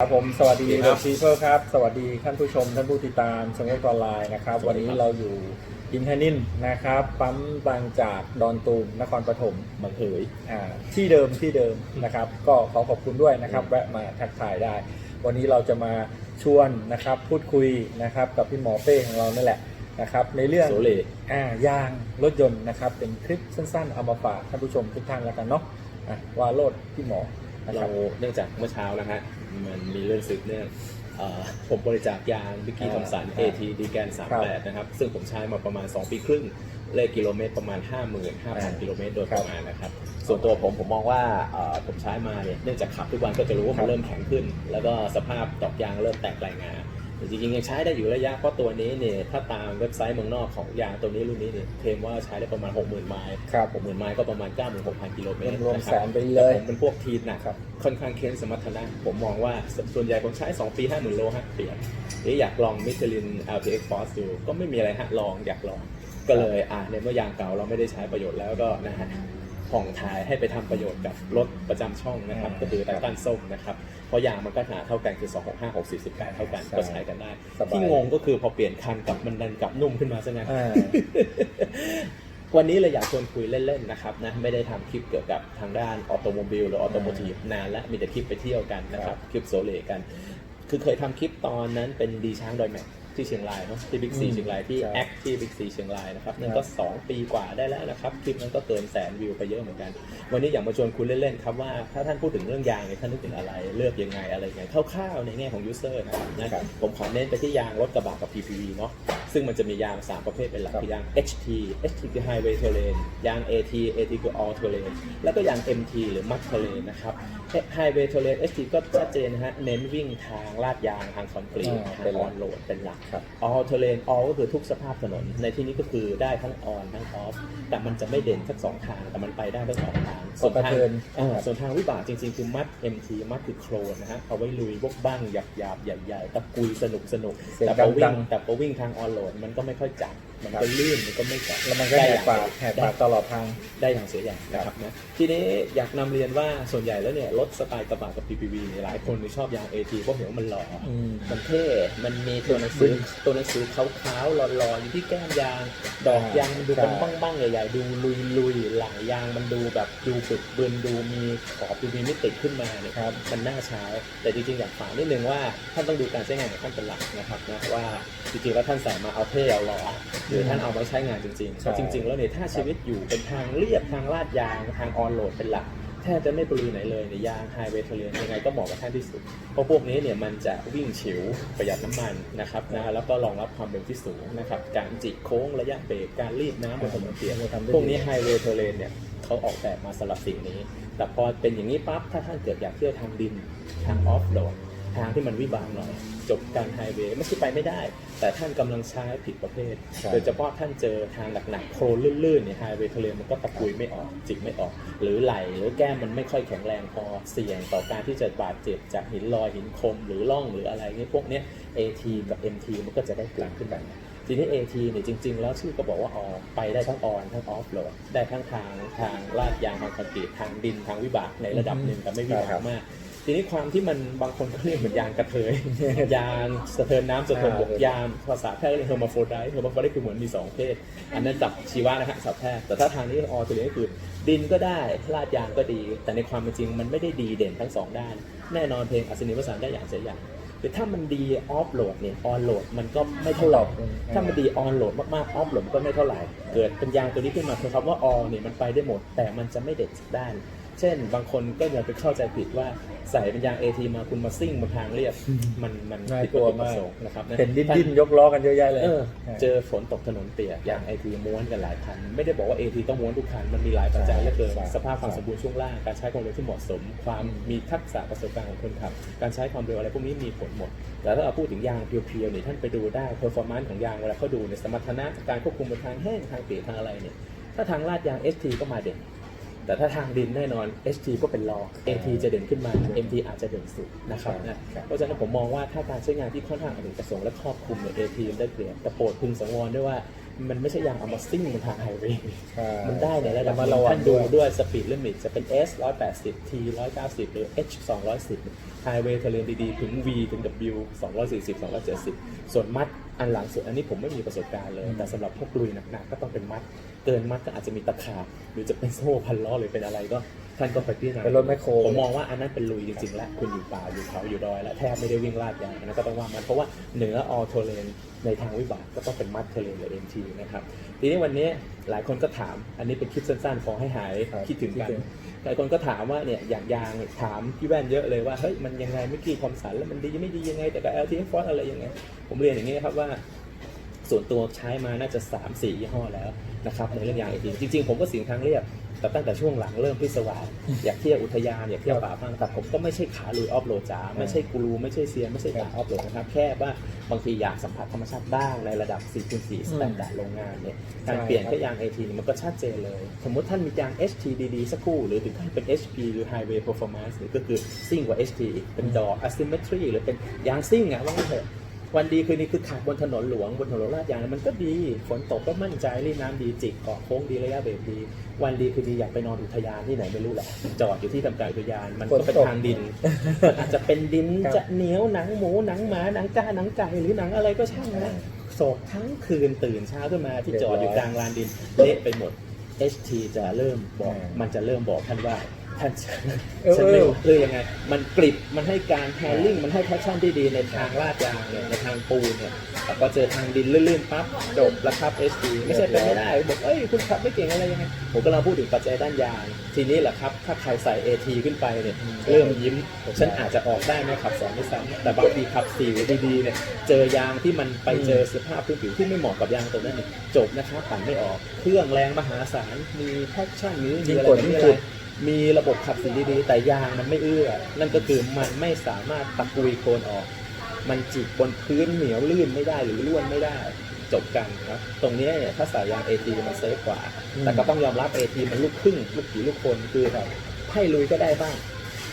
ครับผมสวัสดีคเดรัอะบพีเพิครับ สวัสดีท่านผู้ชม ท่านผู้ติดตามสมุทรออนไลน์นะครับสวัวันสดีนี้ครับเราอยู่อินทนินนะครับ ปั๊มบางจากดอนตูมนครปฐมบางเหยอ่าที่เดิมที่เดิมนะครับ ก็ขอขอบคุณด้วยนะครับ แวะมาทักทายได้ วันนี้เราจะมาชวนนะครับ พูดคุยนะครับ กับพี่หมอเป้ของเรานั่นแหละนะครับ ในเรื่องโซเลอ่ายางรถยนต์นะครับ เป็นคลิปสั้นๆเอามาฝากท่านผู้ชมทุกท่านแล้วกันเนาะอะว่าโลดพี่หมอนะคเรารับเนื่องจากเมื่อเช้านะฮะ มันมีเรื่องสืบเนื่องเอ่อผมบริจาคยางบิกกี้อ่าทอมสันครับ AT ดีแกน38 นะครับ ซึ่งผมใช้มาประมาณ 2 ปีครึ่ง เลขกิโลเมตรประมาณ 55,000 กิโลเมตรโดยประมาณนะครับ ส่วนตัวผมผมมองว่าเอ่อผมใช้มาเนี่ยเนื่องจากขับทุกวันก็จะรู้ว่าครัมันบเริ่มแข็งขึ้น แล้วก็สภาพดอกยางเริ่มแตกลายงาแต่ จริงๆยังใช้ได้อยู่ระยะเพราะตัวนี้เนี่ยถ้าตามเว็บไซต์เมืองนอกของยางตัวนี้รุ่นนี้เนี่ยเคลมว่าใช้ได้ประมาณ 60,000 ไมล์ครับ 60,000 ไมล์ก็ประมาณ 96,000 กิโลเมตรรวมนะคแสรับนไปเลยผมเป็นพวกทีนนะครับ ค่อนข้างเค้นสมรรถนะ ผมมองว่าส่วนใหญ่ผมใช้ 2 ปี 50,000 โลฮะเปลี่ยนนี่อยากลองมิชลิน LTX Force ดูก็ไม่มีอะไรฮะลองอยากลอง ก็เลยอะในเมื่อยางเก่าเราไม่ได้ใช้ประโยชน์แล้วก็นะฮะ ผ่องถ่ายให้ไปทำประโยชน์กับรถประจำช่องนะครับอ่าก็คือไททันส้มนะครับ เพราะยางมันก็ขนาดเท่ากันคือ 265 6 48เท่ากันใช่ก็ใช้กันได้สบายที่งงก็คือพอเปลี่ยนคันกลับมันดันกลับนุ่มขึ้นมาซะงั้นอ่าวันนี้เลยอยากชวนคุยเล่นๆนะครับนะไม่ได้ทำคลิปเกี่ยวกับทางด้านออโตโมบิลหรือออโตโมทีฟนานและมีแต่คลิปไปเที่ยวกันนะครับคลิปโซเลกัน คือเคยทำคลิปตอนนั้นเป็นดีช้างดอยแม็ก ที่เชียงรายเนาะที่บิ๊กซีอืมเชียงรายที่ใช่แอคที่บิ๊กซีเชียงรายนะครับนั่นครัก็บ2ปีกว่าได้แล้วนะครับคลิปนั้นก็เกินแสนวิวไปเยอะเหมือนกัน วันนี้อยากมาชวนคุยเล่นๆครับว่าถ้าท่านพูดถึงเรื่องยางเนี่ยท่านนึกถึงอะไรเลือกยังไงอะไรยังไงคร่าวๆในแง่ของยูเซอร์นะครับนะครับผมขอเน้นไปที่ยางรถกระบะกับ PPV เนาะซึ่งมันจะมียาง 3 ประเภทเป็นหลักครับคือยาง HT HT คือ Highway Terrain ยาง AT AT คือ All Terrain แล้วก็ยาง MT หรือ Mud Terrain นะครับ Highway Terrain HT ก็ชัดเจนนะฮะเน้นวิ่งทางลาดยางทางคอนกรีตอ่าทางเป็นอหลัอกนโหลดเป็นหลักครับ all terrain all ก็คือทุกสภาพถนน ในที่นี้ก็คือได้ทั้ง on ทั้ง off แต่มันจะไม่เด่นทั้งสองทางแต่มันไปได้ทั้งสองทางส่วนกระทางเทินอ่าส่วนทางวิบากจริงๆ คือมัด MT มัดคือโครนนะฮะเอาไว้ลุยพวกบ้างหยาบหยาบๆใหญ่ๆตะกุยสนุกสนุกเสียงแต่พอวิ่ดังงแต่พอวิ่งทางออนโหลดมันก็ไม่ค่อยจับ มันครัก็บลื่นมันก็ไม่จับแล้วมันก็แหกปากแหกปากตลอดทางได้อย่างเสียอย่างนะครับนะทีนี้อยากนำเรียนว่าส่วนใหญ่แล้วเนี่ยรถสไตล์กระบะกับ PPV เนี่ยหลายคนชอบยาง AT เพราะเห็นว่ามันหล่อออืมมันเท่มันมีตัวหนังสือตัวหนังสือขาวๆหล่อๆอยู่ที่แก้มยางดอกยางมันดูเป็นใช่บ้างๆใหญ่ๆดูลุยๆหลังยางมันดูแบบดูบึกบึนดูมีขอบดูมีมิติขึ้นมาเนี่ยครับมันน่าใช้แต่จริงๆอยากฝากนิดนึงว่าท่านต้องดูการใช้งานของท่านเป็นหลักนะครับนะว่าจริงๆแล้วท่านใส่มาเอาเท่เอาหล่อหรือท่านเอามาใช้งานจริงๆเพใช่ราะจริง ๆ แล้วเนี่ยถ้าชีวิตอยู่เป็นทางเรียบทางลาดยางทางออนโหลดเป็นหลักแทบจะไม่ปลุยไหนเลยในยางไฮเวย์เทเลนยังไงก็เหมาะกับท่านที่สุด เพราะพวกนี้เนี่ยมันจะวิ่งฉิวประหยัดน้ำมันนะครับนะแล้วก็รองรับความเร็วที่สูงนะครับการจิกโค้งระยะเบรกการรีดน้ำบนถนนเปียกทำได้พวกนี้ไฮเวย์เทเลนเนี่ยเขาออกแบบมาสำหรับสิ่งนี้ แต่พอเป็นอย่างนี้ปั๊บถ้าท่านเกิดอยากเที่ยวทางดินทางออฟโรด ทางที่มันวิบากหน่อย จบการไฮเวย์ไม่ใช่ไปไม่ได้ แต่ท่านกำลังใช้ผิดประเภทใช่ โดยเฉพาะท่านเจอทางหนักๆโคลนลื่นๆเนี่ยไฮเวย์ทะเลมันก็ตะกุยไม่ออกจิกไม่ออก หรือไหลหรือแก้มมันไม่ค่อยแข็งแรงพอเสี่ยงต่อการที่จะบาดเจ็บจากหินลอยหินคม หรือล่องหรืออะไรเงี้ยพวกเนี้ย AT กับ MT มันก็จะได้เกิดขึ้นแบบนี้ ทีนี้ AT เนี่ยจริง ๆ แล้วชื่อก็บอกว่าออไปได้ทั้งออนทั้งออฟโหลดได้ทั้งทางทางลาดยางทางคอนกรีตทางดินทางวิบากในระดับหนึ่งแต่ไม่วิบาครักบมาก ทีนี้ความที่มันบางคนก็เรียกเหมือนยางกระเทย ยางสะเทินน้ำสะเทินบกอ่ายยางภาษาแพทย์เรียกเฮอร์มาโฟไดต์เฮอร์มาโฟไดต์คือเหมือนมีสองเพศ อันนั้นจับชีวะนะฮะสับแพทย์แต่ถ้าทางนี้ออตัวนี้ก็คือดินก็ได้ลาดยางก็ดี แต่ในความเป็นจริงมันไม่ได้ดีเด่นทั้งสองด้าน แน่นอนเพลงอัศนีวสันต์ได้อย่างเสียอย่างคือถ้ามันดีออฟโหลดเนี่ยออนโหลดมันก็ไม่เท่าไหร่อืมถ้ามันดีออนโหลดมากๆออฟโหลดก็ไม่เท่าไหร่ เกิดเป็นยางตัวนี้ขึ้นมาคือคำว่าออเนี่ยมันไปได้หมด แต่มันจะไม่เด็ดสักด้าน เช่น บางคนก็อย่าไปเข้าใจผิดว่าใส่เป็นยาง AT มาคุณมาซิ่งบนทางเรียบมันมันน่าผิดกลัววัตถุประมากสงค์นะครับะเห็นดิ้นดิ้นยกล้อกันเยอะแยะเลย เออเจอฝนตกถนนเปียกยาง AT ม้วนกันหลายคัน ไม่ได้บอกว่า AT ต้องม้วนทุกคัน มันมีหลายปัจจัยเหลือเกินใช่สภาพความใช่สมบูรณ์ช่วงล่าง การใช้ความเร็วที่เหมาะสม ความมีทักษะประสบการณ์ของคนขับ การใช้ความเร็วอะไรพวกนี้มีผลหมด แต่ถ้าเราพูดถึงยางเพียวๆเนี่ยท่านไปดูได้ performance ของยางเวลาเขาดูในยสมรรถนะการควบคุมบนทางแห้งทางเปียกทางอะไรเนี่ยถ้าทางลาดยาง ST ก็มาเด่น แต่ถ้าทางดินแน่นอน HT ก็เป็นรอง AT จะเด่นขึ้นมา MT อาจจะเด่นสุดนะครับนะครับเพราะฉะนั้นผมมองว่าถ้าการใช้งานที่ค่อนข้างอเนกประสงค์และครอบคลุมเนี่ย AT ได้เปรียบแต่โปรดพึงสังวรด้วยว่า มันไม่ใช่ยางเอามาซิ่งบนทางไฮเวย์ใช่มันได้ในระดับมาหระนึ่งวังท่านดูด้วยด้วยสปีดลิมิตจะเป็น S 180 T 190 หรือ H 210ไฮ Highway ทะเลดีๆ ถึง V ถึง W 240 270 ส่วนมัดอันหลังสุดอันนี้ผมไม่มีประสบการณ์เลยอืมแต่สำหรับพวกลุยหนักๆก็ต้องเป็นมัด เกินมัดก็อาจจะมีตะขาบหรือจะเป็นโซ่พันล้อหรือเป็นอะไรก็ ท่านก็ไปพิจารณาเป็นรถแมคโครผมมองว่าอันนั้นเป็นลุยจริงๆแล้วคุณอยู่ป่าอยู่เขาอยู่ดอยแล้วแทบไม่ได้วิ่งลาดยางอันนั้นก็ต้องว่ามันเพราะว่าเหนือออโทเลนในทางวิบากก็ต้องเป็นมัดเทเลนหรือเอ็นทีนะครับทีนี้วันนี้หลายคนก็ถามอันนี้เป็นคลิปสั้นๆขอให้หายครับคิดถึงกันคิดถึงหลายคนก็ถามว่าเนี่ยอย่างยางเนี่ยถามพี่แว่นเยอะเลยว่าเฮ้ยมันยังไงไม่กี่คอมสันแล้วมันดีไม่ดียังไงแต่กับ LTF Force อะไรยังไง ผมเรียนอย่างนี้นะครับว่าส่วนตัวใช้มาน่าจะ 3 4 ยี่ห้อแล้วนะครับในเรื่องยางไอทีจริงๆ ผมก็สิงทางเรียบ แต่ตั้งแต่ช่วงหลังเริ่มพิศวาสอยากเที่ยวอุทยานอยากเที่ยวป่าบ้างแต่ผมก็ไม่ใช่ขาลุยออฟโรดจ๋าไม่ใช่กูรูไม่ใช่เซียนไม่ใช่ขาออฟโรดนะครับแค่ว่าบางทีอยากสัมผัสธรรมชาติบ้างในระดับ4คูณ4สแตนดาร์ดโรงงานเนี่ยการใช่เปลี่ยนครับแค่ยางไอทีมันก็ชัดเจนเลย สมมติท่านมียาง HT ดีๆสักคู่ หรือถึงขั้นเป็น HP หรือ Highway Performance หรือก็คือซิ่งกว่า HT อีกเป็นดอก Asymmetry หรือเป็นยางซิ่งอะว่างั้นเถอะ วันดีคืนนี้คือขับบนถนนหลวงบนถนนลาดยางมันก็ดีฝนตกก็มั่นใจรีดน้ำดีจิกเกาะโค้งดีระยะเบรกดี วันดีคือดีอยากไปนอนอุทยานที่ไหนไม่รู้แหละจอดอยู่ที่ทำการอุทยาน มันก็เป็นฝนตกทางดินมันอาจจะเป็นดินครับจะเหนียวหนังหมูหนังหมาหนังกาหนังไก่หรือหนังอะไรก็ช่างนะโศกทั้งคืนตื่นเช้าขึ้นมาที่จอดอยู่กลางลานดินเละไปหมด HT จะเริ่มบอกอ่ามัมันจะเริ่มบอกท่านว่า ท่านจะเออฉันไม่รู้คือยังไง มันกริบมันให้การแฮนดิ้งมันให้แพชชั่นที่ดีในทางลาดยางเนี่ยในทางปูนเนี่ยแต่พอเจอทางดินลื่นๆปั๊บจบแล้วครับ SD ไม่ใช่เป็นไม่ได้บอกเอ้ยคุณขับไม่เก่งอะไรยังไงผมก็เราพูดถึงปัจจัยด้านยาง ทีนี้แหละครับ ถ้าใครใส่ AT ขึ้นไปเนี่ยเริ่มยิ้มฉันอาจจะออกได้ไหมขับสองไม่ซ้ำแต่บางทีขับสี่ดีๆเนี่ยเจอยางที่มันไปเจอสภาพพื้นผิวที่ไม่เหมาะกับยางตัวนั้นเนี่ยจบนะครับปั่นไม่ออกเครื่องแรงมหาศาลมีแพชชั่นมียิ่มีงอะไรกดแบบยิ่งนี้ขุอะไรด มีระบบขับสีดีๆ แต่ยางมันไม่เอื้อ นั่นก็คือมันไม่สามารถตะกุยโคลนออก มันจิกบนพื้นเหนียวลื่นไม่ได้หรือร่วนไม่ได้จบกันครับตรงนี้เนี่ยถ้าใส่ยาง AT มันเซฟกว่า แต่ก็ต้องยอมรับ AT มันลูกครึ่งลูกผีลูกคนคือแบบไพ่ลุยก็ได้บ้าง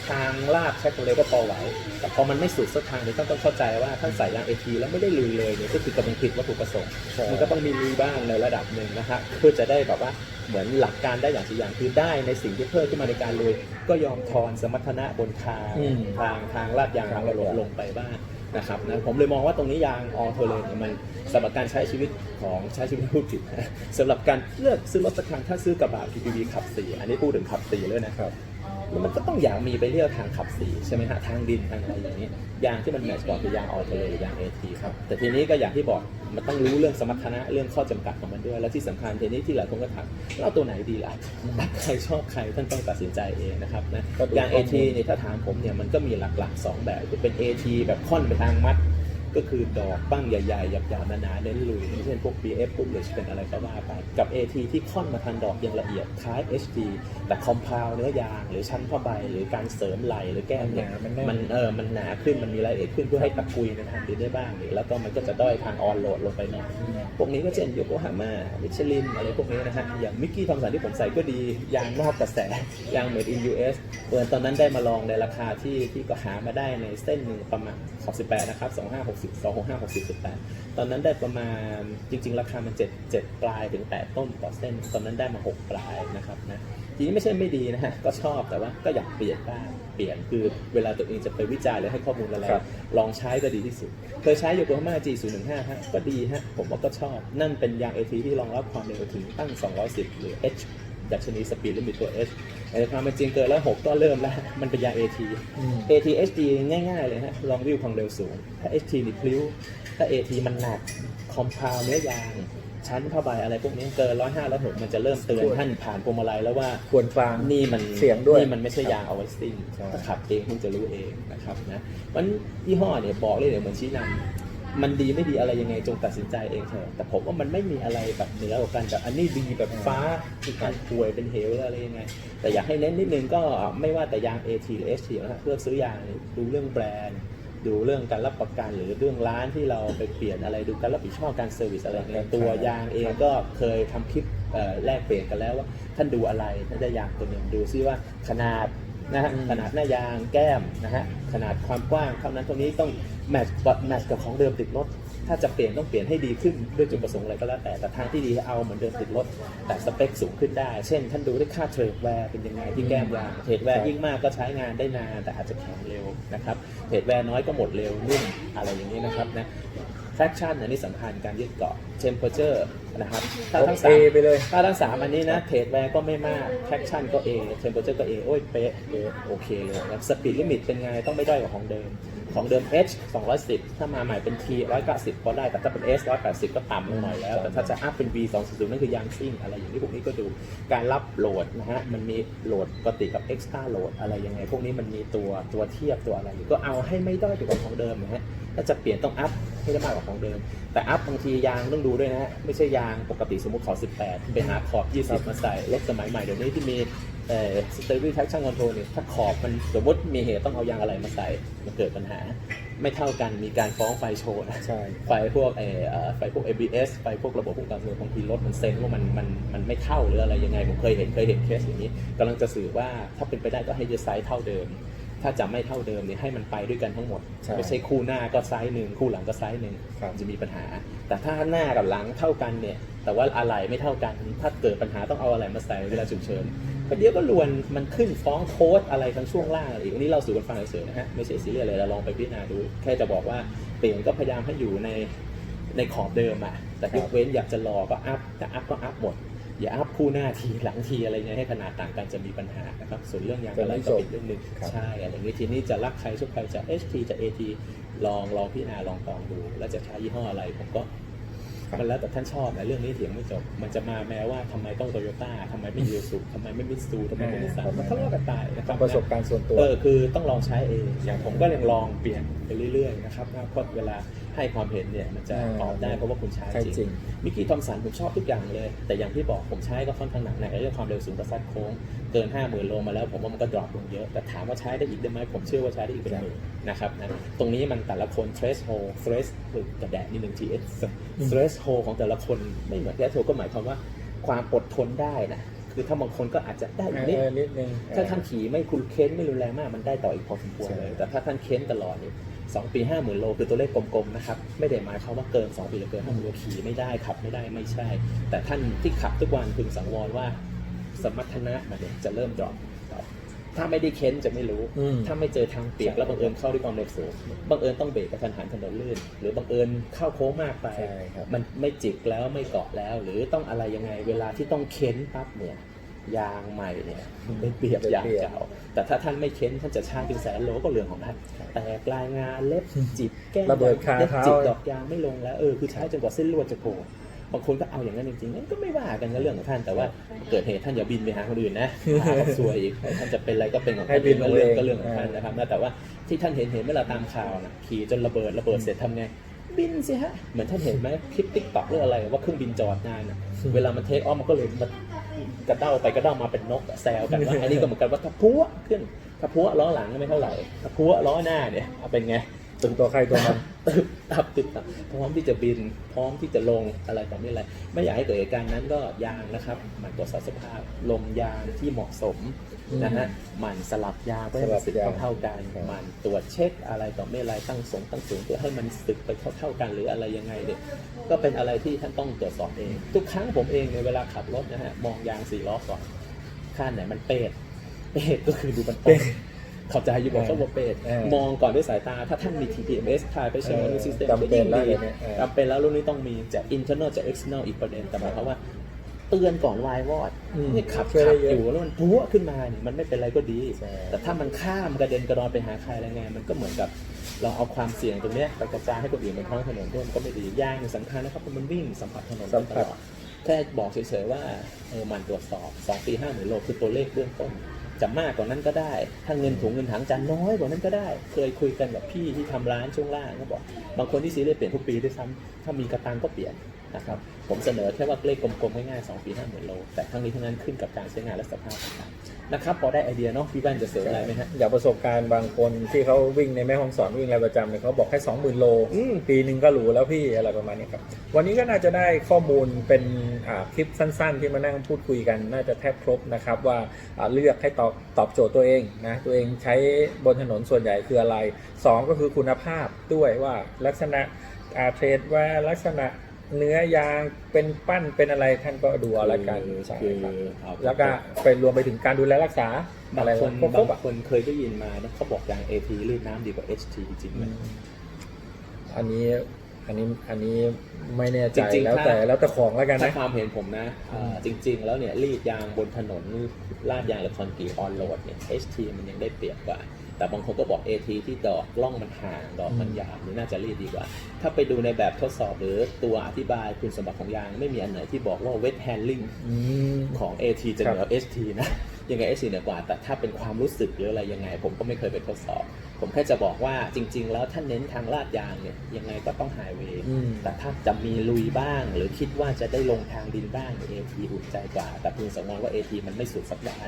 ทางลาดแช็คเลยก็พอไหว แต่พอมันไม่สุดสักทางเนี่ยต้องต้องเข้าใจว่าท่านใส่ยาง AT แล้วไม่ได้ลุยเลยเนี่ยก็คือกำลังผิดวัตถุประสงค์ใช่มันก็ต้องมีลุยบ้างในระดับหนึ่งนะฮะเพื่อจะได้แบบว่าเหมือนหลักการได้อย่างสี่อย่างคือได้ในสิ่งที่เพิ่มขึ้นมาในการลุยก็ยอมทอนสมรรถนะบนทางอืมทางทางลาดยางทางลลาดดยางลงไปบ้างนะครับนะผมเลยมองว่าตรงนี้ยางออโทเลนเนี่ยมันสำหรับการใช้ชีวิตของใช้ชีวิตพูดผิดสำหรับการเลือกซื้อรถสักครั้งถ้าซื้อกระบะ PPV ขับสี่อันนี้พูดถึงขับสี่เลยนะครับแล้ว มันก็ต้องอยากมีไปเลือกทางขับสีใช่ไหมฮะทางดินทางอะไรอย่างนี้ ยางที่มันแมทช์ก่อนคือยางออโตเลยางเอทีครับแต่ทีนี้ก็อย่างที่บอกมันต้องรู้เรื่องสมรรถนะเรื่องข้อจำกัดของมันด้วย และที่สำคัญทีนี้ที่หลายคนก็ถามเราตัวไหนดีล่ะใครชอบใครท่านต้องตัดสินใจเองนะครับนะยางเอทีเนี่ยถ้าถามผมเนี่ยมันก็มีหลักๆ 2 แบบคือเป็น AT แบบค่อนไปทางมัด ก็คือดอกปั้งใหญ่ๆหยาบๆหนาๆเน้นลุยอย่างเช่นพวก BF พวกหรือเป็นอะไรก็ว่าไป กับ AT ที่ค่อนมาทางดอกยังละเอียดคล้าย HD แต่คอมเพลเนื้อยาง หรือชั้นผ้าใบหรือการเสริมไหลหรือแก้มเนี่ยมันหนามันแน่นมันเออมันหนาขึ้นมันมีรายละเอียดขึ้นเพื่อให้ตะกุยในทางดินได้บ้างนี่แล้วก็มันก็จะด้อยทางออนโหลดลงไปหน่อยพวกนี้ก็เช่นโยโกฮาม่ามิชลินอะไรพวกนี้นะฮะอย่างมิกกี้ทอมสันที่ผมใส่ก็ดียางนอกกระแสยางเมดอินยูเอสเปิดตอนนั้นได้มาลองในราคาที่ที่ก็หามาได้ในเส้นหนึ่งประมาณขอบ18นะครับ2560 265 60 18ตอนนั้นได้ประมาณจริง ๆ ราคามัน7 7ปลายถึง8ต้นต่อเส้น ตอนนั้นได้มา6ปลายนะครับนะทีนี้ไม่ใช่ไม่ดีนะฮะก็ชอบแต่ว่าก็อยากเปลี่ยนบ้างเปลี่ยนคือเวลาตัวเองจะไปวิจัยหรือให้ข้อมูลอะไรครับลองใช้ก็ดีที่สุด เคยใช้โยโกฮาม่า G015 ฮะก็ดีฮะผมว่าก็ชอบ นั่นเป็นยาง AT ที่รองรับความเร็วถึงตั้ง 210 หรือ H ดัชนีสปีดลิมิตตัว H แต่ความเป็นจริงเกินแล้ว6ก็เริ่มแล้ว มันเป็นยาง AT อืม AT HD ง่ายๆเลยฮะลองวิวความเร็วสูง ถ้า HT นี่พลิ้ว ถ้า AT มันหนักคอมเพลเนื้อยางชั้นผ้าใบอะไรพวกนี้เกิน105 106มันจะเริ่มเตือนท่านผ่านพวงมาลัยแล้วว่าควรฟังนี่มันเสียงด้วยนี่มันไม่ใช่ยางเอาไว้ซิ่งใช่ถ้าขับเองคุณจะรู้เองนะครับนะมันยี่ห้อเนี่ยบอกเลยเนี่ยเหมือนชี้นำ มันดีไม่ดีอะไรยังไงจงตัดสินใจเองเถอะแต่ผมว่ามันไม่มีอะไรแบบเหนือกว่ากันแบบอันนี้ดีแบบฟ้าคือการป่วยเป็นเหวหรืออะไรยังไง แต่อยากให้เน้นนิดนึงก็ไม่ว่าแต่ยาง AT หรือ HT นะครับเพื่อซื้อยางเนี่ยดูเรื่องแบรนด์ ดูเรื่องการรับประกันหรือเรื่องร้านที่เราไปเปลี่ยนอะไรดูการรับผิดชอบการเซอร์วิสอะไรเงี้ยตัวยางเองก็เคยทำคลิปเอ่อแลกเปลี่ยนกันแล้วว่าท่านดูอะไรท่านได้ยางตัวหนึ่งดูซิว่าขนาด นะฮะอืมขนาดหน้ายางแก้มนะฮะขนาดความกว้างเท่านั้นเท่านี้ต้องแมทช์กับแมทช์กับของเดิมติดรถถ้าจะเปลี่ยนต้องเปลี่ยนให้ดีขึ้นด้วยจุดประสงค์อะไรก็แล้วแต่แต่ทางที่ดีเอาเหมือนเดิมติดรถแต่สเปคสูงขึ้นได้ เช่น ท่านดูได้ค่าเทรดแวร์เป็นยังไงที่แก้มยางเทรดแวร์ยิ่งมากก็ใช้งานได้นานแต่อาจจะแข็งเร็วนะครับเทรดแวร์น้อยก็หมดเร็วนุ่มอะไรอย่างนี้นะครับนะ traction อันนี้สำคัญการยึดเกาะ temperature นะครับถ้าทั้งเอสามไปเลยถ้าทั้งสามอันนี้นะเทรดแวร์ก็ไม่มาก traction ก็ A temperature ก็ A โอ้ยเป๊ะเป๊ะโอเคเลยนะ speed limit เป็นไงต้องไม่ด้อยกว่าของเดิม ของเดิม H 210 ถ้ามาใหม่เป็น T 190 ก็ได้ แต่ถ้าเป็น S 180 ก็ต่ำลงหน่อยแล้ว แต่ถ้าจะอัพเป็น V 240นั่นคือยางซิ่งอะไรอย่างนี้พวกนี้ก็ดูการรับโหลดนะฮะมันมีโหลดปกติกับ extra โหลดอะไรยังไง พวกนี้มันมีตัวตัวเทียบตัวอะไรอยู่ก็เอาให้ไม่ด้อยไปกว่าของเดิมนะฮะ ถ้าจะเปลี่ยนต้องอัพให้ได้มากกว่าของเดิม แต่อัพบางทียางต้องดูด้วยนะฮะไม่ใช่ยางปกติสมมติขอ 18 ไปหาขอบ 20 มาใส่รถสมัยใหม่เดี๋ยวนี้ที่มีเอ่อ steering traction control เนี่ยถ้าขอบมันสมมติมีเหตุต้องเอายางอะไรมาใส่มันเกิดปัญหา ไม่เท่ากันมีการฟ้องไฟโชว์นะใช่ไฟพวกเอ่อเอ่อไฟพวก ABS ไฟพวกระบบป้องกันเมืองบางทีรถมันเซ็งว่ามันมันมันไม่เท่าหรืออะไรยังไงผมเคยเห็นเคยเห็นเคสอย่างนี้กำลังจะสื่อว่าถ้าเป็นไปได้ก็ให้ยึดไซส์เท่าเดิม ถ้าจะไม่เท่าเดิมเนี่ยให้มันไปด้วยกันทั้งหมด ใช่ไม่ใช่คู่หน้าก็ไซส์หนึ่งคู่หลังก็ไซส์หนึ่งครับมันจะมีปัญหา แต่ถ้าหน้ากับหลังเท่ากันเนี่ย แต่ว่าอะไหล่ไม่เท่ากัน ถ้าเกิดปัญหาต้องเอาอะไรมาใส่เวลาฉุกเฉินประเดี๋ยวก็ลวนมันขึ้นฟ้องโค้ดอะไรทั้งช่วงล่างอะไรอีกวันนี้เราสู่กันฟังเฉยๆนะฮะไม่ใช่ซีเรียสเลยเราลองไปพิจารณาดูแค่จะบอกว่าเปลี่ยนก็พยายามให้อยู่ในในขอบเดิมอะแต่ยกเว้นอยากจะรอก็อัพแต่อัพก็อัพหมด อย่าอัพคู่หน้าทีหลังทีอะไรเงี้ยให้ขนาดต่างกันจะมีปัญหานะครับส่วนเรื่องยางอะไรก็เป็นเรื่องหนึ่งครับใช่อะไรอย่างนี้ทีนี้จะรักใครชอบใครจะ HT จะ AT ลองลองพิจารณาลองตองดู แล้วจะใช้ยี่ห้ออะไรผมก็ครับมันแล้วแต่ท่านชอบนะเรื่องนี้เถียงไม่จบ มันจะมาแม้ว่าทำไมต้องโตโยต้าทำไมไม่ยูสุทำไมไม่มิตซูทำไมไม่นิสสันมันทะเลาะกันตายนะคต้รัอบงประสบการณ์ส่วนตัวเออคือต้องลองใช้เองอย่างผมก็ยังลองเปลี่ยนไปเรื่อยๆนะครับเพราะเวลา ให้ความเห็นเนี่ยมันจะอ่าตอบได้เพราะว่าคุณใช้ใช่จจริริงงมิกกี้ทอมสันผมชอบทุกอย่างเลย แต่อย่างที่บอกผมใช้ก็ค่อนข้างหนักในเรื่องความเร็วสูงกับซัดโค้ง เกิน 5 0,000โลมาแล้วผมว่ามันก็ดรอปลงเยอะ แต่ถามว่าใช้ได้อีกได้ไหมผมเชื่อว่าใช้ได้อีกเป็นหมื่นนะครับนะตรงนี้มันแต่ละคน threshold thresh คือกระแดะนิดนึง th threshold ของแต่ละคนไม่เหมือน threshold ก็หมายความว่าความอดทนได้นะคือถ้าบางคนก็อาจจะได้อีกนิดเออนิดนึงถ้าท่านขี่ไม่คุณเค้นไม่รุนแรงมากมันได้ต่ออีกพอสมควรใช่เลย แต่ถ้าท่านเค้นตลอดนี่ สองปีห้าหมื่นโลคือตัวเลขกลมๆนะครับไม่ได้หมายความว่าเกินสองปีหรือเกินห้าหมื่นโลขี่ไม่ได้ขับไม่ได้ไม่ใช่ แต่ท่านที่ขับทุกวันพึงสังวรว่าสมรรถนะมันเนี่ยจะเริ่มดรอปถ้าไม่ได้เค้นจะไม่รู้อืมถ้าไม่เจอทางเปียกแล้วบังเอิญเข้าด้วยความเร็วสูง บังเอิญต้องเบรกกระทันหันถนนลื่น หรือบังเอิญเข้าโค้งมากไปใช่ครับมันไม่จิกแล้วไม่เกาะแล้ว หรือต้องอะไรยังไง เวลาที่ต้องเค้นปั๊บเนี่ย ยางใหม่เนี่ยมันได้เปรียบยางเก่า แต่ถ้าท่านไม่เค้นท่านจะช่างเป็นแสนโลก็เรื่องของท่านแต่ปลายงานเล็บจิบแก้มระเบิดคาเล็บเท้าจิบดอกยางไม่ลงแล้วเออคือใช้จนกว่าเส้นลวดจะโผล่บางคนก็เอาอย่างนั้นจริงๆงั้นก็ไม่ว่ากันก็เรื่องของท่านแต่ว่าเกิดเหตุท่านอย่าบินไปหาคนอื่นนะหากับซวยอีกท่านจะเป็นอะไรก็เป็นของให้ท่านบินก็เรื่องเอาเองก็เรื่องของท่านนะครับนะแต่ว่าที่ท่านเห็นเห็นเวลาตามข่าวนะขี่จนระเบิดระเบิดเสร็จทำไงบินสิฮะเหมือนท่านเห็นไหมคลิปติ๊กต็อกหรืออะไรว่าเครื่องบินจอดนานอะเวลามันเทคออฟมันก็เลยมัน กระเด้าไปกระเด้ามาเป็นนกอะแซวกันว่าอันนี้ก็เหมือนกันว่าถ้าพัวขึ้นถ้าพัวล้อหลังไม่เท่าไหร่ถ้าพัวล้อหน้าเนี่ยเอาเป็นไง ถึงตัวใครตัวมันตึบตับตึบตับพร้อมที่จะบิน พร้อมที่จะลงอะไรต่อไม่อะไร ไม่อยากให้เกิดเหตุการณ์นั้นก็ยางนะครับหมันตรวจสอบสภาพลมยางที่เหมาะสมนะฮะหมันสลับยางเพื่อให้มันสึกเท่าๆกันครับหมันตรวจเช็คอะไรต่อไม่อะไรตั้งสงตั้งสูงเพื่อให้มันสึกไปเท่าๆกันหรืออะไรยังไงเนี่ยก็เป็นอะไรที่ท่านต้องตรวจสอบเอง ทุกครั้งผมเองในเวลาขับรถนะฮะมองยางสี่ล้อก่อนข้างไหนมันเปดเปดก็คือดูมันตรง เข้าใจอยู่บอกเขาว่าเปดเออมองก่อนด้วยสายตา ถ้าท่านมี TPMS Tire Pressure เออ Monitoring System จำเป็นก็ยิ่งแล้วดีเลยเนี่ยเออจำเป็นแล้วรุ่นนี้ต้องมีจะ internal จะ external อีกประเด็นแต่หมายความว่าเตือนก่อนวายวอดอืมนี่ขับช่วยได้ขับเยอะอยู่แล้วมันพัวขึ้นมาเนี่ยมันไม่เป็นไรก็ดีใช่แต่ถ้ามันข้ามกระเด็นกระดอนไปหาใครอะไรไงมันก็เหมือนกับเราเอาความเสี่ยงตรงเนี้ยไปกระจายให้คนอื่นบนท้องถนนด้วยมันก็ไม่ดียางเนี่ยสำคัญนะครับเพราะมันวิ่งสัมผัสถนนสัมผัสตลอดแค่บอกเฉยๆว่าเออมันตรวจสอบ2ปี5หมื่นโลคือตัวเลขเบื้องต้น จะมากกว่านั้นก็ได้ ถ้าเงินถุงเงินถังจะน้อยกว่านั้นก็ได้ เคยคุยกันกับพี่ที่ทำร้านช่วงล่างเขาบอก บางคนที่ซีเรียสเปลี่ยนทุกปีด้วยซ้ำถ้ามีกระตังก็เปลี่ยน นะครับผมเสนอแค่ว่าเลขกลมๆง่ายๆ2ปี5 0,000โล แต่ทั้งนี้ทั้งนั้นขึ้นกับการใช้งานและสภาพต่างๆนะครับพอได้ไอเดียเนาะพี่แว่นจะเสริมอะไรไหมฮะอย่างประสบการณ์บางคนที่เขาวิ่งในแม่ห้องสอนวิ่งอะไรประจำเนี่ยเขาบอกแค่สองหมื่นโลอืมปีหนึ่งก็รู้แล้วพี่อะไรประมาณนี้ครับ วันนี้ก็น่าจะได้ข้อมูลเป็นอ่าคลิปสั้น ๆ ที่มานั่งพูดคุยกันน่าจะแทบครบนะครับว่าอ่าเลือกให้ตอบตอบโจทย์ตัวเองนะตัวเองใช้บนถนนส่วนใหญ่คืออะไรสองก็คือคุณภาพด้วยว่าลักษณะอ่าเทรดว่าลักษณะ เนื้อยางเป็นปั้นเป็นอะไรท่านก็ดูเอาละกันใช่คือครับเอาแล้วก็ไปรวมไปถึงการดูแลรักษาบาอะงไรคนครบาบงๆอะคนเคยได้ยินมานะเขาบอกยาง AT ลื่นน้ำดีกว่า HT จริงไหมอันนี้อันนี้อันนี้ไม่แน่ใจจริงๆแล้วถ้าแต่แล้วแต่ของแล้วกันถ้านะความเห็นผมนะอ่าจริง ๆ แล้วเนี่ยรีดยางบนถนนลาดยางหรือคอนกรีตออนโหลดเนี่ย HT มันยังได้เปรียบกว่า แต่บางคนก็บอก AT ที่ดอกล่องมันห่าง ดอกมันหยาบนี่น่าจะรีดดีกว่า ถ้าไปดูในแบบทดสอบหรือตัวอธิบายคุณสมบัติของยาง ไม่มีอันไหนที่บอกว่า wet handling อืมของ AT จะเหนือบ HT นะ ยังไง HT เหนือกว่า แต่ถ้าเป็นความรู้สึกหรืออะไรยังไง ผมก็ไม่เคยไปทดสอบ ผมแค่จะบอกว่าจริง ๆ แล้วถ้าเน้นทางลาดยางเนี่ยยังไงก็ต้องไฮเวย์อืมแต่ถ้าจะมีลุยบ้าง หรือคิดว่าจะได้ลงทางดินบ้างเอทีอุ่นใจกว่า แต่พึงสำคัญว่า AT มันไม่สุดสัปดาห์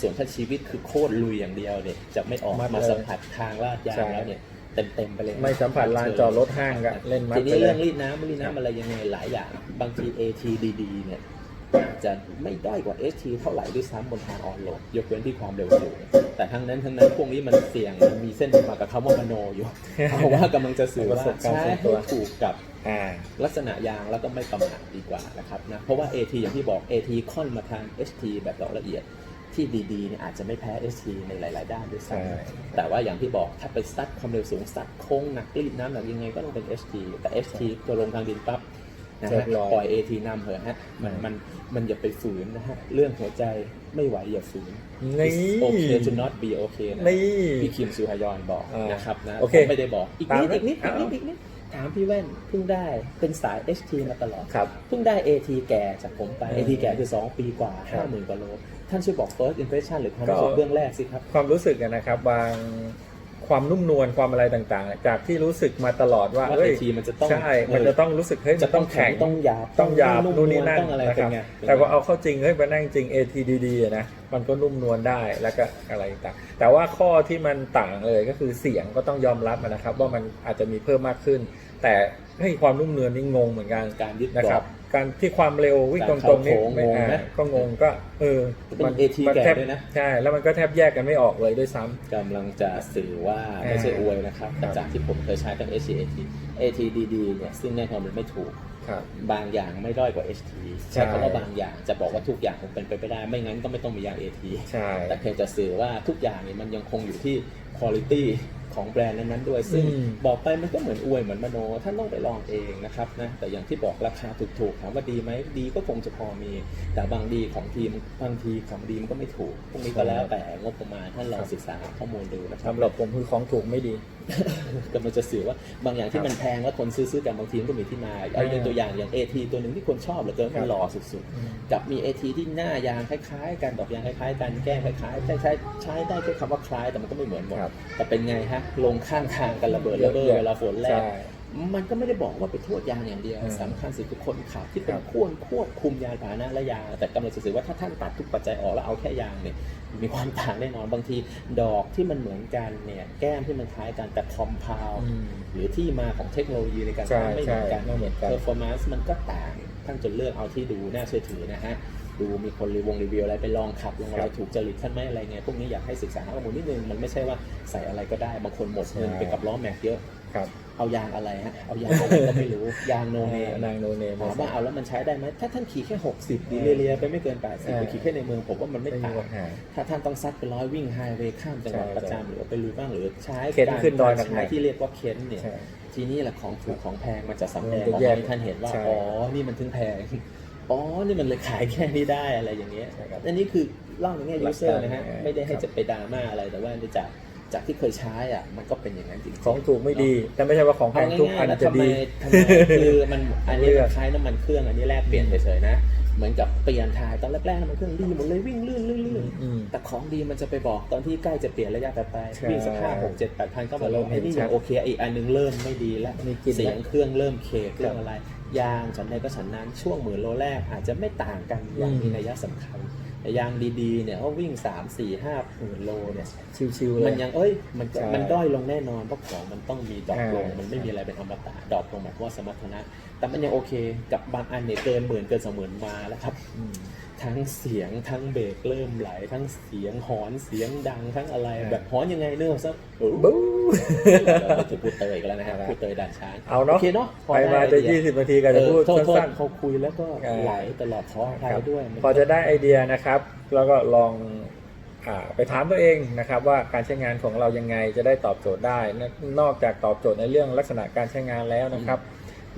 ส่วนถ้าชีวิตคือโคตรลุยอย่างเดียวเนี่ยจะไม่ออกมัดมาเลยสัมผัสทางลาดยางใช่แล้วเนี่ยเต็มๆไปเลยไม่สัมผัสลานจอดรถห้างก็เล่นมัดทีนี้ไปเลเรื่ยองรีดน้ำไม่รีดน้ำอะไรยังไงหลายอย่าง บางที AT ดีๆเนี่ยอา จจะไม่ด้อยกว่า ST เท่าไหร่ด้วยซ้ำบนทางออนโหลดยกเว้นที่ความเร็วสูง แต่ทั้งนั้นทั้งนั้นพวกนี้มันเสี่ยงมันมีเส้นมากับคำว่ามโนอยู่เพราะว่ากำลังจะสื่อว่าประสบการณ์ใช้ส่วนตัให้วถูกกับอ่าลักษณะยางแล้วก็ไม่ประมาทดีกว่านะครับนะเพราะว่า AT อย่างที่บอก AT ค่อนมาทาง ST แบบดอกละเอียดที่ดีๆเนี่ยอาจจะไม่แพ้ ST ในหลาย ๆ ด้านด้วยซ้ใช่ำแต่ว่าอย่างที่บอกถ้าไปซัดความเร็วสูงซัดโค้งหนักรีดน้ำหนักยังไงก็ต้องเป็น ST แต่ ST ตัวลงทางดินปั๊บ นะเรีฮะยบร้อยปล่อย AT นำเถอะฮะมันอืมมันมันอย่าไปฝืนนะฮะเรื่องหัวใจไม่ไหวอย่าฝืนนี่โอเค to not be okay นะนี่พี่คิมซูฮยอนบอกอ่านนะครับนะโอเคผมไม่ได้บอกอีกนิดตามนั้นอีกนิดอีกนิดเอาอีกนิดถามพี่แว่นเพิ่งได้เป็นสาย HT มาตลอดครับเพิ่งได้ AT แก่จากผมไปอืม AT แก่คือ 2 ปีกว่าครับ50,000กว่าโลท่านช่วยบอก first impression หรือความรู้สึกก็เบื้องแรกสิครับ ความรู้สึกอะนะครับบาง ความนุ่มนวลความอะไรต่างๆ จากที่รู้สึกมาตลอดว่าว่าเฮ้ย AT มันจะต้องใช่ มันจะต้องรู้สึกเฮ้ยจะมันต้ต้อองงแข็แข็งงต้องหยาบต้องหยาบนุ่มนู่นนี่นั่นต้องอะไรนะคเป็นรับไงแต่พอเอาเข้าจริงเฮ้ยมานั่งจริง AT ดีๆนะมันก็นุ่มนวลได้แล้วก็อะไรต่างแต่ว่าข้อที่มันต่างเลยก็คือเสียงก็ต้องยอมรับอะนะครับ ว่ามันอาจจะมีเพิ่มมากขึ้น แต่ให้ยความนุ่มนวลนี่งงเหมือนกัน การยึดนะเกาะครับ การที่ความเร็ววิ่งตการรงๆนี่เข้าโค้งไม่งงอ่านะก็งงก็เออเป็นมั AT มัแก่แทบด้วยนะใช่แล้วมันก็แทบแยกกันไม่ออกเลยด้วยซ้ำกำลังจะสื่อว่าไม่ใช่อวยนะครับแต่จากที่ผมเคยใช้ทั้ง HT AT AT ดีๆเนี่ยซึ่งแน่นอนมันไม่ถูกครับบางอย่างไม่ด้อยกว่า HT ใช่ใช้คำว่าบางอย่างจะบอกว่าทุกอย่างคงเป็นไปไม่ได้ ไม่งั้นก็ไม่ต้องมียาง AT ใช่แต่เพียงจะสื่อว่าทุกอย่างเนี่ยมันยังคงอยู่ที่คุณภาพ ของแบรนด์นั้นๆด้วย ซึ่งอืมบอกไปมันก็เหมือนอวยเหมือนมโน ท่านต้องไปลองเองนะครับนะแต่อย่างที่บอกราคาถูกๆถามว่าดีไหมดีก็คงจะพอมี แต่บางดีของทีมบางทีของดีมันก็ไม่ถูกพวกนี้ก็แล้วแต่งบประมาณท่านลองศึกษาข้อมูลดูนะครับสำหรับผมคือของถูกไม่ดีกำลังจะสื่อว่าบางอย่างที่มันแพงแล้วคนซื้อซื้อกันบางทีมันก็มีที่มาเอาเป็นตัวอย่างอย่าง AT ตัวหนึ่งที่คนชอบเหลือเกินครัมันบหล่อสุดๆกับมี AT ที่หน้ายางคล้ายๆกันดอกยางคล้ายๆกันแก้มคล้ายๆใช้ใช้ใช้ได้แค่คำว่าคล้ายแต่มันก็ไม่เหมือนหมดครับแต่เป็นไงฮะลงข้างทางกันระเบิดระเบ้อเยอะเวลาฝนแรใช่กมันก็ไม่ได้บอกว่าไปโทษยางอย่างเดียวอืมสำคัญสุดคือคนขับที่เป็คนรับควบควบคุมยานพาหนะและยางแต่กำลังจะสื่อว่าถ้าท่านตัดทุกปัจจัยออกแล้วเอาแค่ยางเนี่ยมีความต่างแน่นอนบางทีดอกที่มันเหมือนกันเนี่ยแก้มที่มันคล้ายกันแต่คอมเพลอืมหรือที่มาของเทคโนโลยีในการใช่ทำไม่เหมือนกันใช่ไม่เหมือนกันเพอร์ฟอร์แมนซ์มันก็ต่างท่านจะเลือกเอาที่ดูน่าเชื่อถือนะฮะ ดูมีคนรีวงรีวิวอะไรไปลองขับลองอะไรถูกจริตท่านไหมอะไรเงี้ยพวกนี้อยากให้ศึกษาข้อมูลนิดนึงมันไม่ใช่ว่าใส่อะไรก็ได้บางคนหมดเงินไปกับล้อแม็กเยอะครับเอายางอะไรฮะเอายางอะไรก็ไม่รู้ยางโนเนมนางโนเนมถามว่าเอาแล้วมันใช้ได้ไหมถ้าท่านขี่แค่ 60ดีเรียๆไปไม่เกิน 80ไปขี่แค่ในเมืองผมว่ามันไม่ไม่มีต่างปัญหาถ้าท่านต้องซัดไปร้อยวิ่งไฮเวย์ข้ามจังหวัดใช่ประจำหรือว่าไปลุยบ้างหรือใช้เข็นการขึ้นดอยหนักๆใช้ที่เรียกว่าเข็นเนี่ยใช่ทีนี้แหละของถูกของแพงมันจะสำแดงมันอจะอกแยมากให้ท่านเห็นว่าใช่อ๋อนี่มันถึงแพง อ๋อ นี่มันเลยขายแค่นี้ได้อะไรอย่างเงี้ยใช่ครับ อันนี้คือเล่าในแง่หลัยูกเซอการร์นะฮะง่ายๆไม่ได้ให้ครับจะไปดราม่าอะไร แต่ว่าจากจากที่เคยใช้อะ มันก็เป็นอย่างนั้นจริงๆของถูกไม่ดี แต่ไม่ใช่ว่าของแพเอางทุกง่าอัยนๆนะจะทำไมดีทำไมคือมันอันนี้เลือกคล้ายน้ำมันเครื่อง อันนี้แลกเปลี่ยนเฉยๆนะ เหมือนกับเปลี่ยนถ่ายตอนแรกๆน้ำมันเครื่องดีหมดเลยวิ่งลื่นลื่นลื่นอืมแต่ของดีมันจะไปบอกตอนที่ใกล้จะเปลี่ยนระยะไปไปใช่วิ่งสักห้าหกเจ็ดแปดพันก็มาจะลเริ่งมไอ้นี่เห็นชัยัดงโอเคอีกอันหนึงเริ่มไม่ดีแล้วมีกลิ่นเสียงแล้วเครื่องเริ่มเคกเรื่อคงรับอะไรยางฉันใดก็ฉันนั้นช่วงหมื่นโลแรกอาจจะไม่ต่างกันอย่างอืมมีนัยสำคัญแต่ ยางดีๆเนี่ยเขาวิ่งสามสี่ห้าหมื่นโลเนี่ยชิวๆเลมัย นยังเอ้ยมันจะใช่มันด้อยลงแน่นอนเพราะของมันต้องมีดรอปลง อ่ามั มันไม่มีอะไรเป็นอมตะดรอปลงหมายความว่าสมรรถนะ แต่มันยังโอเคกับบางอันเนี่ยเกินหมื่นเกินสองหมื่นมาแล้วครับ อืม ทั้งเสียงทั้งเบรกเริ่มไหล ทั้งเสียงหอนเสียงดังทั้งอะไรอ่าแบบหอนยังไงเนื่องซะโอ้โหบู๊เราจะพูดเตยกันแล้วนะครับครับพูดเตยด่านช้างเอาเนาะโอเคเนาะพอไปมาด้จะไอเดียี่สิบนาทีก็จะเอพูอดโทษโทษสั้นเขาคุยแล้วก็อ่าไหลตลอดขออๆภัยครับด้วยมันพอจะได้ไอเดียนะครับ แล้วก็ลองอ่าไปถามตัวเองนะครับว่าการใช้งานของเรายังไงจะได้ตอบโจทย์ได้นะนอกจากตอบโจทย์ในเรื่องลักษณะการใช้งานแล้วนะครับ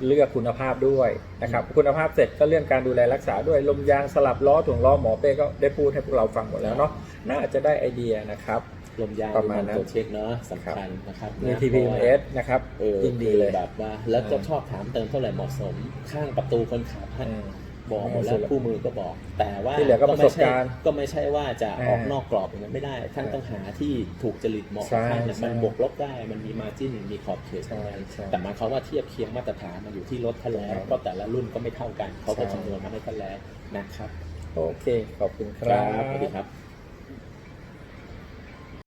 เลือกคุณภาพด้วยนะครับ คุณภาพเสร็จก็เรื่องการดูแลรักษาด้วยลมยางสลับล้อถ่วงล้อหมอเป้ก็ได้พูดให้พวกเราฟังหมดแล้วเนาะน่าจะได้ไอเดียนะครับลมยางประมาณนั้นตัวเช็คเนาะสำคัญนะครับมีนะ TPMS นะครับเออยิ่งดีเลยแบบว่า แล้วก็อ่าชอบถามเติมเท่าไหร่เหมาะสม ข้างประตูคนขับให้อืม บอกหมดแล้วสุดละคู่มือก็บอก แต่ว่าที่เหลือก็ประสบไม่ใช่การณ์ก็ไม่ใช่ว่าจะอ่าออกนอกกรอบอย่างนั้นไม่ได้ ท่านต้องหาที่ถูกจริตเหมาะใช่กับท่านเนี่ยใช่มันบวกลบได้มันมีมาจิ้นมีขอบเขตใช่ใช่แต่หมายความว่าเทียบเคียงมาตรฐานมันอยู่ที่รถท่านแล้วใช่เพราะแต่ละรุ่นก็ไม่เท่ากันเขาก็ใช่คำนวณมาให้ท่านแล้วนะครับโอเคขอบคุณคครัรับบสวัสดีครับ